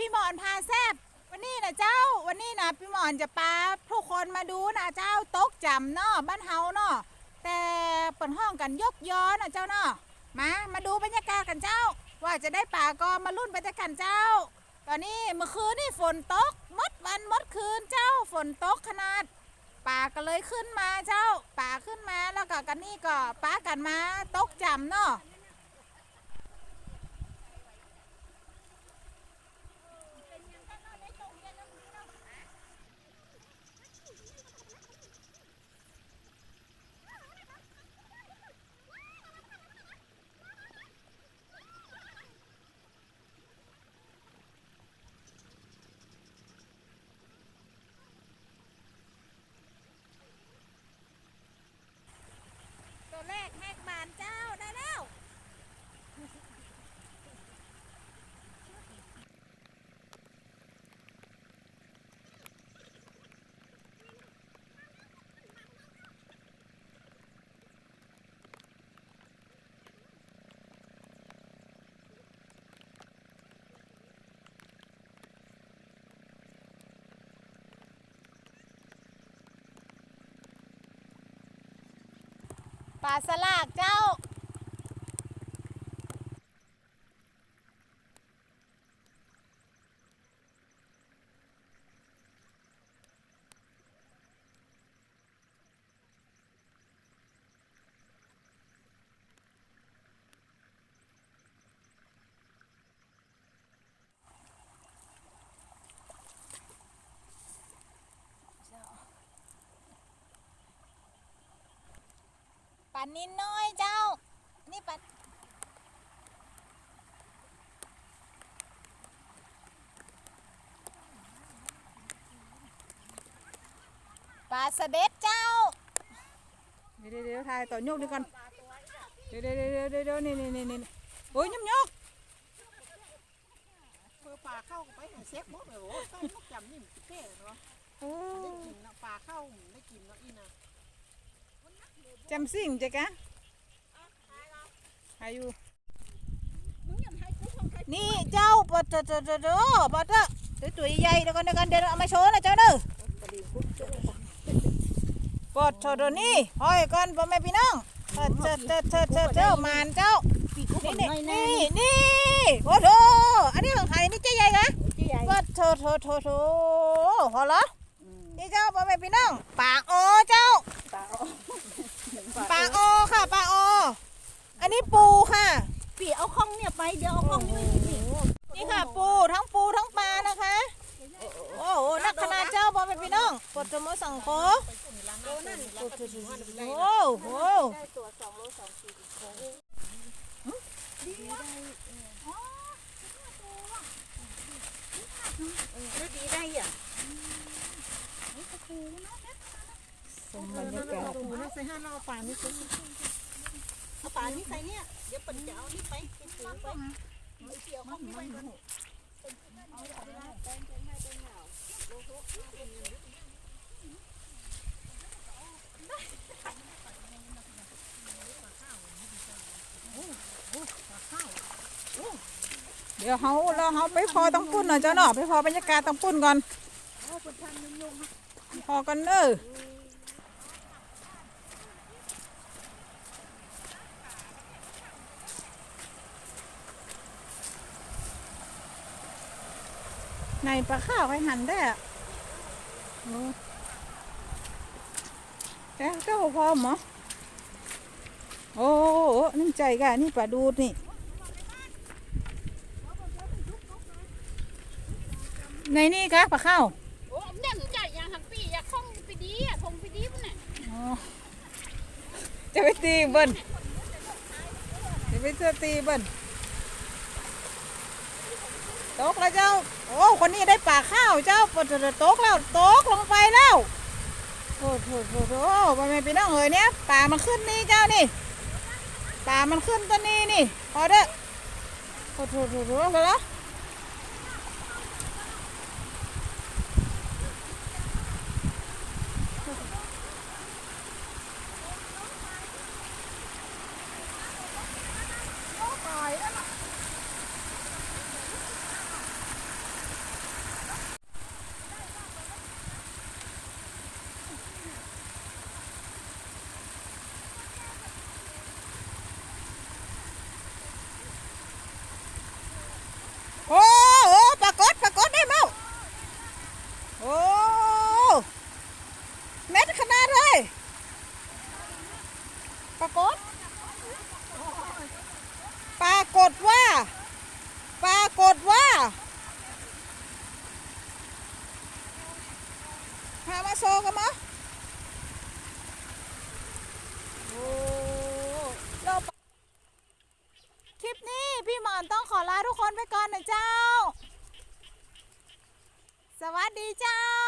นี่ม่อนพาแซบวันนี้นะเจ้า วันนี้นะพี่หมอนจะพาทุกคนมาดูนะเจ้าตกจำเนาะบ้านเฮาเนาะแต่เปิดห้องกันยกย้อนนะเจ้าเนาะมามาดูบรรยากาศกันเจ้า ว่าจะได้ป่าก็มาลุ้นไปด้วยกันเจ้า ตอนนี้เมื่อคืนนี่ฝนตกมดวันมดคืนเจ้าฝนตกขนาดป่าก็เลยขึ้นมาเจ้าป่าขึ้นมาแล้วก็กันนี่ก็ป้ากันมาตกจำเนาะ แรกแหกบานเจ้าได้แล้ว ปลาสลากเจ้าานินน้อยเจ้า นี่ปลาปลาสะเด็ดเจ้าเดี๋ยวเดี๋ยวเดี๋ยวถ่ายต่อยกดีก่อนเดี๋ยวเดี๋ยวเดี๋ยวเดี๋ยวเดี๋ยวนี่นี่นี่นี่โอ้ยยำยกเพื่อปลาเข้าไปหาเซ็กหมดเลยโอ้ใส่นกจำนี่มันเท่เนาะโอ้ได้กินเนาะปลาเข้าได้กินเนาะอีน่ะ จำสิ่งจ๊ะกะหาอยู่มึงยังให้กูของใครนี่เจ้าปะเจอเจอเจอเจอบอเตอตัวตัวใหญ่เดี๋ยวก่อนเดี๋ยวก่อนเดี๋ยวเอามาโชว์นะเจ้าเด้อประเดี๋ยปอดเธอตัวนี้ห้อยก่อนพ่อแม่พี่น้องเธอเธอเธอเธอเธอเธอมานเจ้านี่นี่นี่นี่โอ้โหอันนี้ของใครนี่เจ๊ใหญ่กะที่ใหญ่ปอดเธอเธอเธอเธอพอเหรอนี่เจ้าพ่อแม่พี่น้องปลาโอเจ้าปลา ปลาโอค่ะปลาโอ อันนี้ปูค่ะ ปีเอาข้องเนี่ยไปเดี๋ยวเอาข้องนี่ไม่มีปีนี่ค่ะ ปูทั้งปูทั้งปลานะคะ โอ้โหนักขนาดเจ้าพ่อแม่พี่น้องปดจมสังโคโลนั่นโอ้โหได้ตัวสองโลสองขีดดีได้อะ สมบรรยากาศดูนะใส่ห้าเราปลานี่ซื้อเอาปลานี่ใส่เนี่ย เดี๋ยวปัญจะเอานี่ไปไปซื้อไปเอาเกี่ยวข้องนี่ไปเดี๋ยวเขาเราเขาไปพอต้องปุ้นหน่อยเจ้าเนาะไปพอบรรยากาศต้องปุ้นก่อนพอกันเด้อ ในปลาข้าวให้หันได้อะโอ้แกเจ้าพอหมอโอ้โหน้ำใจกะนี่ปลาดูดนี่ ในนี่กะปลาข้าวโอ้เนี่ยหนูจ่ายยางหันปีอยากคล้องไปดีอะทงไปดีมันน่ะอ๋อจะไปตีเบิ้ลจะไปเสื้อตีเบิ้ล ตกแล้วเจ้า โอ้ คนนี้ได้ปลาข้าวเจ้าปะตะตกแล้วตกลงไปแล้วโอ้โหโอ้โหไปไม่ไปน้องเอ๋ยเนี้ยปลามันขึ้นนี่เจ้านี่ปลามันขึ้นตัวนี้นี่พอเด้อโอ้โหโอ้โหไปรากฏ ปรากฏว่า ปรากฏว่าหามาโซกันมั้ยโอ้เรคลิปนี้พี่หมอนต้องขอลาทุกคนไปก่อนนะเจ้า สวัสดีเจ้า